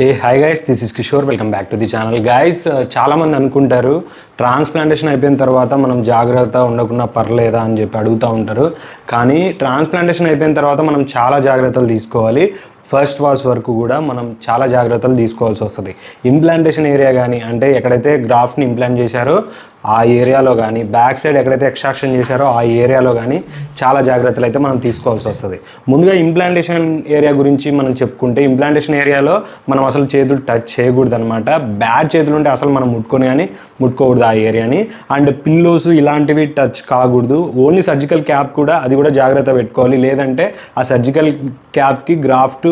Hey hi guys this is Kishore welcome back to the channel guys చాలామంది అనుకుంటారు transplantation అయిపోయిన తర్వాత మనం జాగ్రత్త ఉండకుండా పర్లేదా అని చెప్పి అడుగుతూ ఉంటారు. కానీ ట్రాన్స్ప్లాంటేషన్ అయిపోయిన తర్వాత మనం చాలా జాగ్రత్తలు తీసుకోవాలి. ఫస్ట్ వాష్ వరకు కూడా మనం చాలా జాగ్రత్తలు తీసుకోవాల్సి వస్తుంది. ఇంప్లాంటేషన్ ఏరియా కానీ అంటే ఎక్కడైతే గ్రాఫ్ట్ని ఇంప్లాంట్ చేశారో ఆ ఏరియాలో కానీ బ్యాక్ సైడ్ ఎక్కడైతే ఎక్స్ట్రాక్షన్ చేశారో ఆ ఏరియాలో కానీ చాలా జాగ్రత్తలు అయితే మనం తీసుకోవాల్సి వస్తుంది. ముందుగా ఇంప్లాంటేషన్ ఏరియా గురించి మనం చెప్పుకుంటే ఇంప్లాంటేషన్ ఏరియాలో మనం అసలు చేతులు టచ్ చేయకూడదు అనమాట బ్యాడ్ చేతులు ఉంటే అసలు మనం ముట్టుకొని కానీ ముట్టుకోకూడదు ఆ ఏరియాని అండ్ పిల్లోస్ ఇలాంటివి టచ్ కాకూడదు. ఓన్లీ సర్జికల్ క్యాప్ కూడా అది కూడా జాగ్రత్త పెట్టుకోవాలి. లేదంటే ఆ సర్జికల్ క్యాప్కి గ్రాఫ్ట్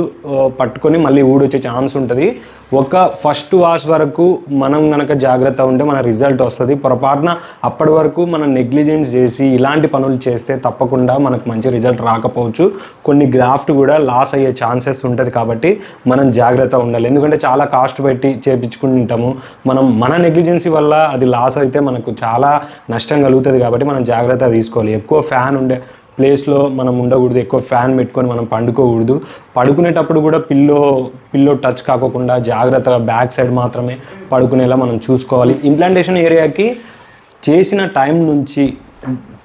పట్టుకొని మళ్ళీ ఊడొచ్చే ఛాన్స్ ఉంటుంది. ఒక ఫస్ట్ వాష్ వరకు మనం గనక జాగ్రత్త ఉంటే మన రిజల్ట్ వస్తుంది. పొరపాటున అప్పటి వరకు మనం నెగ్లిజెన్స్ చేసి ఇలాంటి పనులు చేస్తే తప్పకుండా మనకు మంచి రిజల్ట్ రాకపోవచ్చు. కొన్ని గ్రాఫ్ట్ కూడా లాస్ అయ్యే ఛాన్సెస్ ఉంటుంది కాబట్టి మనం జాగ్రత్త ఉండాలి. ఎందుకంటే చాలా కాస్ట్ పెట్టి చేపించుకుంటాము మనం మన నెగ్లిజెన్సీ వల్ల అది లాస్ అయితే మనకు చాలా నష్టం కలుగుతుంది కాబట్టి మనం జాగ్రత్త తీసుకోవాలి. ఎక్కువ ఫ్యాన్ ఉండే ప్లేస్లో మనం ఉండకూడదు ఎక్కువ ఫ్యాన్ పెట్టుకొని మనం పండుకోకూడదు. పడుకునేటప్పుడు కూడా పిల్లో పిల్లో టచ్ కాకోకుండా జాగ్రత్తగా బ్యాక్ సైడ్ మాత్రమే పడుకునేలా మనం చూసుకోవాలి. ఇంప్లాంటేషన్ ఏరియాకి చేసిన టైం నుంచి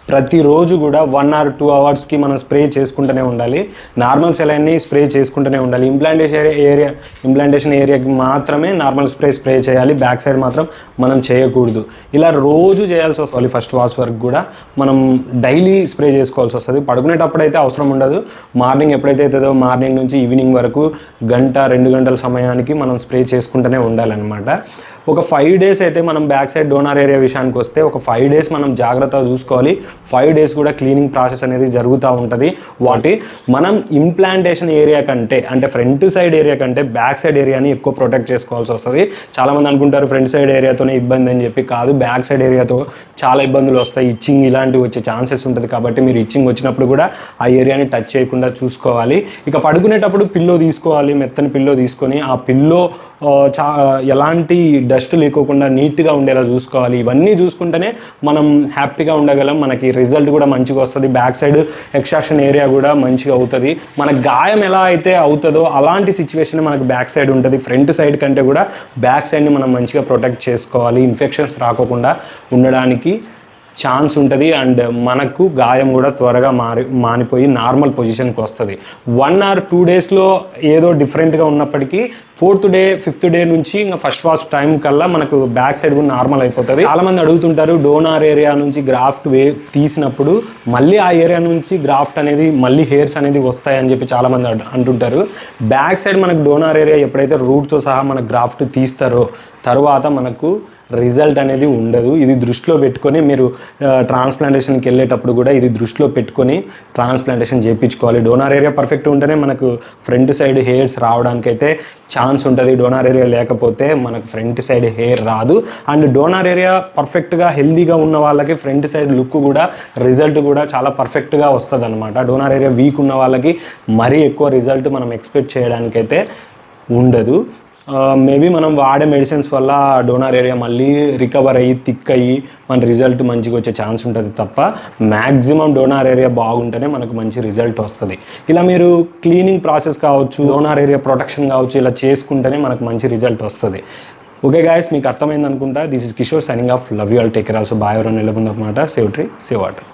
ప్రతిరోజు కూడా వన్ ఆర్ టూ అవర్స్కి మనం స్ప్రే చేసుకుంటూనే ఉండాలి. నార్మల్ సెలైన్ని స్ప్రే చేసుకుంటూనే ఉండాలి. ఇంప్లాంటేషన్ ఏరియా ఇంప్లాంటేషన్ ఏరియాకి మాత్రమే నార్మల్ స్ప్రే స్ప్రే చేయాలి. బ్యాక్ సైడ్ మాత్రం మనం చేయకూడదు. ఇలా రోజు చేయాల్సి వస్తుంది. ఫస్ట్ వాష్ వరకు కూడా మనం డైలీ స్ప్రే చేసుకోవాల్సి వస్తుంది. పడుకునేటప్పుడు అయితే అవసరం ఉండదు. మార్నింగ్ ఎప్పుడైతే అవుతుందో మార్నింగ్ నుంచి ఈవినింగ్ వరకు గంట రెండు గంటల సమయానికి మనం స్ప్రే చేసుకుంటూనే ఉండాలన్నమాట. ఒక ఫైవ్ డేస్ అయితే మనం బ్యాక్ సైడ్ డోనార్ ఏరియా విషయానికి వస్తే ఒక ఫైవ్ డేస్ మనం జాగ్రత్తగా చూసుకోవాలి. ఫైవ్ డేస్ కూడా క్లీనింగ్ ప్రాసెస్ అనేది జరుగుతూ ఉంటుంది. వాటి మనం ఇంప్లాంటేషన్ ఏరియా కంటే అంటే ఫ్రంట్ సైడ్ ఏరియా కంటే బ్యాక్ సైడ్ ఏరియాని ఎక్కువ ప్రొటెక్ట్ చేసుకోవాల్సి వస్తుంది. చాలామంది అనుకుంటారు ఫ్రంట్ సైడ్ ఏరియాతోనే ఇబ్బంది అని చెప్పి కాదు. బ్యాక్ సైడ్ ఏరియాతో చాలా ఇబ్బందులు వస్తాయి. ఇచ్చింగ్ ఇలాంటివి వచ్చే ఛాన్సెస్ ఉంటుంది కాబట్టి మీరు ఇచ్చింగ్ వచ్చినప్పుడు కూడా ఆ ఏరియాని టచ్ చేయకుండా చూసుకోవాలి. ఇక పడుకునేటప్పుడు పిల్లో తీసుకోవాలి. మెత్తని పిల్లో తీసుకొని ఆ పిల్లో చా ఎలాంటి డస్ట్ లేకోకుండా నీట్గా ఉండేలా చూసుకోవాలి. ఇవన్నీ చూసుకుంటేనే మనం హ్యాపీగా ఉండగలం. మనకి రిజల్ట్ కూడా మంచిగా వస్తుంది. బ్యాక్ సైడ్ ఎక్స్ట్రాక్షన్ ఏరియా కూడా మంచిగా అవుతుంది. మన గాయం ఎలా అయితే అవుతుందో అలాంటి సిచ్యువేషన్ మనకు బ్యాక్ సైడ్ ఉంటుంది. ఫ్రంట్ సైడ్ కంటే కూడా బ్యాక్ సైడ్ని మనం మంచిగా ప్రొటెక్ట్ చేసుకోవాలి. ఇన్ఫెక్షన్స్ రాకోకుండా ఉండడానికి ఛాన్స్ ఉంటుంది అండ్ మనకు గాయం కూడా త్వరగా మారి మానిపోయి నార్మల్ పొజిషన్కి వస్తుంది. వన్ ఆర్ టూ డేస్లో ఏదో డిఫరెంట్గా ఉన్నప్పటికీ ఫోర్త్ డే ఫిఫ్త్ డే నుంచి ఇంకా ఫస్ట్ ఫాస్ట్ టైం కల్లా మనకు బ్యాక్ సైడ్ కూడా నార్మల్ అయిపోతుంది. చాలామంది అడుగుతుంటారు డోనార్ ఏరియా నుంచి గ్రాఫ్ట్ వే తీసినప్పుడు మళ్ళీ ఆ ఏరియా నుంచి గ్రాఫ్ట్ అనేది మళ్ళీ హెయిర్స్ అనేది వస్తాయని చెప్పి చాలామంది అంటుంటారు. బ్యాక్ సైడ్ మనకు డోనార్ ఏరియా ఎప్పుడైతే రూట్తో సహా మన గ్రాఫ్ట్ తీస్తారో తర్వాత మనకు రిజల్ట్ అనేది ఉండదు. ఇది దృష్టిలో పెట్టుకొని మీరు ట్రాన్స్ప్లాంటేషన్కి వెళ్ళేటప్పుడు కూడా ఇది దృష్టిలో పెట్టుకొని ట్రాన్స్ప్లాంటేషన్ చేయించుకోవాలి. డోనార్ ఏరియా పర్ఫెక్ట్ ఉంటేనే మనకు ఫ్రంట్ సైడ్ హెయిర్స్ రావడానికైతే ఛాన్స్ ఉంటుంది. డోనార్ ఏరియా లేకపోతే మనకు ఫ్రంట్ సైడ్ హెయిర్ రాదు. అండ్ డోనార్ ఏరియా పర్ఫెక్ట్గా హెల్దీగా ఉన్న వాళ్ళకి ఫ్రంట్ సైడ్ లుక్ కూడా రిజల్ట్ కూడా చాలా పర్ఫెక్ట్గా వస్తుంది అనమాట డోనార్ ఏరియా వీక్ ఉన్న వాళ్ళకి మరీ ఎక్కువ రిజల్ట్ మనం ఎక్స్పెక్ట్ చేయడానికైతే ఉండదు. మేబీ మనం వాడే మెడిసిన్స్ వల్ల డోనార్ ఏరియా మళ్ళీ రికవర్ అయ్యి థిక్ అయ్యి మన రిజల్ట్ మంచిగా వచ్చే ఛాన్స్ ఉంటుంది తప్ప మ్యాక్సిమం డోనార్ ఏరియా బాగుంటేనే మనకు మంచి రిజల్ట్ వస్తుంది. ఇలా మీరు క్లీనింగ్ ప్రాసెస్ కావచ్చు డోనార్ ఏరియా ప్రొటెక్షన్ కావచ్చు ఇలా చేసుకుంటేనే మనకు మంచి రిజల్ట్ వస్తుంది. ఓకే గాయస్ మీకు అర్థమైంది అనుకుంటా this is Kishore signing off love you all take also bye ఎవరైనా నిలబొందన్నమాట సేవ్ ట్రీ సేవ్ వాటర్